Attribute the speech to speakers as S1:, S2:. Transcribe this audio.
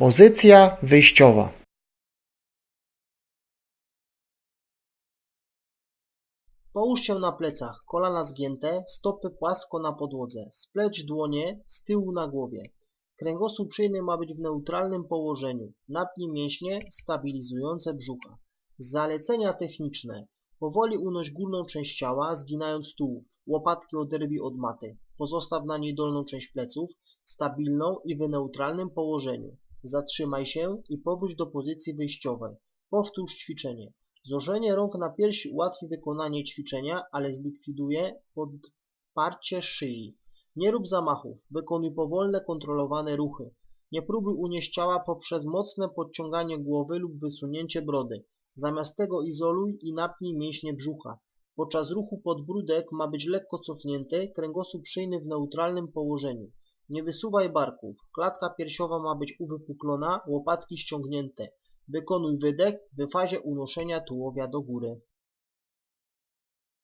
S1: Pozycja wyjściowa. Połóż się na plecach, kolana zgięte, stopy płasko na podłodze. Spleć dłonie z tyłu na głowie. Kręgosłup szyjny ma być w neutralnym położeniu. Napnij mięśnie stabilizujące brzucha. Zalecenia techniczne. Powoli unoś górną część ciała, zginając tułów. Łopatki oderwij od maty. Pozostaw na niej dolną część pleców, stabilną i w neutralnym położeniu. Zatrzymaj się i powróć do pozycji wyjściowej. Powtórz ćwiczenie. Złożenie rąk na piersi ułatwi wykonanie ćwiczenia, ale zlikwiduje podparcie szyi. Nie rób zamachów, wykonuj powolne, kontrolowane ruchy. Nie próbuj unieść ciała poprzez mocne podciąganie głowy lub wysunięcie brody. Zamiast tego izoluj i napnij mięśnie brzucha. Podczas ruchu podbródek ma być lekko cofnięty, kręgosłup szyjny w neutralnym położeniu. Nie wysuwaj barków. Klatka piersiowa ma być uwypuklona, łopatki ściągnięte. Wykonuj wydech w fazie unoszenia tułowia do góry.